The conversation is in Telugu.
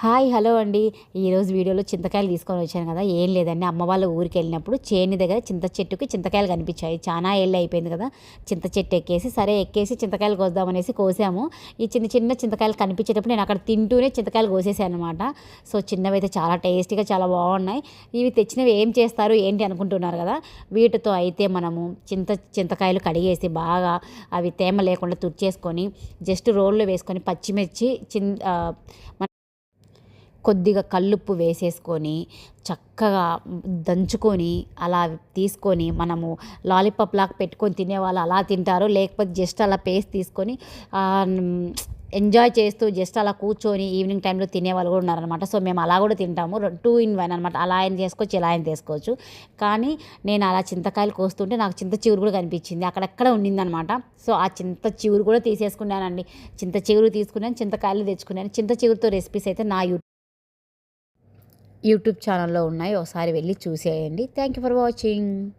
హాయ్ హలో అండి. ఈరోజు వీడియోలో చింతకాయలు తీసుకొని వచ్చాను కదా. ఏం లేదండి. అమ్మ వాళ్ళ ఊరికి వెళ్ళినప్పుడు చేని దగ్గర చింత చెట్టుకి చింతకాయలు కనిపించాయి. చాలా ఏళ్ళు అయిపోయింది కదా. చింత చెట్టు ఎక్కేసి సరే ఎక్కేసి చింతకాయలు కోద్దామనేసి కోసాము. ఈ చిన్న చిన్న చింతకాయలు కనిపించేటప్పుడు నేను అక్కడ తింటూనే చింతకాయలు కోసేసాను అనమాట సో చిన్నవి అయితే చాలా టేస్టీగా చాలా బాగున్నాయి. ఇవి తెచ్చినవి ఏం చేస్తారు ఏంటి అనుకుంటున్నారు కదా. వీటితో అయితే మనము చింత చింతకాయలు కడిగేసి బాగా అవి తేమ లేకుండా తుడిచేసుకొని జస్ట్ రోల్లో వేసుకొని పచ్చిమిర్చి చిన్ కొద్దిగా కల్లుప్పు వేసేసుకొని చక్కగా దంచుకొని అలా తీసుకొని మనము లాలీపాప్ లాగా పెట్టుకొని తినేవాళ్ళు అలా తింటారు. లేకపోతే జస్ట్ అలా పేస్ట్ తీసుకొని ఎంజాయ్ చేస్తూ జస్ట్ అలా కూర్చొని ఈవినింగ్ టైంలో తినేవాళ్ళు కూడా ఉన్నారనమాట సో మేము అలా కూడా తింటాము. టూ ఇన్ వన్ అనమాట అలా ఆయన చేసుకోవచ్చు ఇలా ఆయన చేసుకోవచ్చు. కానీ నేను అలా చింతకాయలు కోస్తుంటే నాకు చింత చిగురు కూడా కనిపించింది. అక్కడక్కడ ఉండిందనమాట సో ఆ చింత చిగురు కూడా తీసేసుకున్నానండి. చింత చిగురు తీసుకున్నాను చింతకాయలు తెచ్చుకున్నాను. చింత చిగురుతో రెసిపీస్ అయితే నా యూ యూట్యూబ్ ఛానల్లో ఉన్నాయి. ఒకసారి వెళ్ళి చూసేయండి. Thank you for watching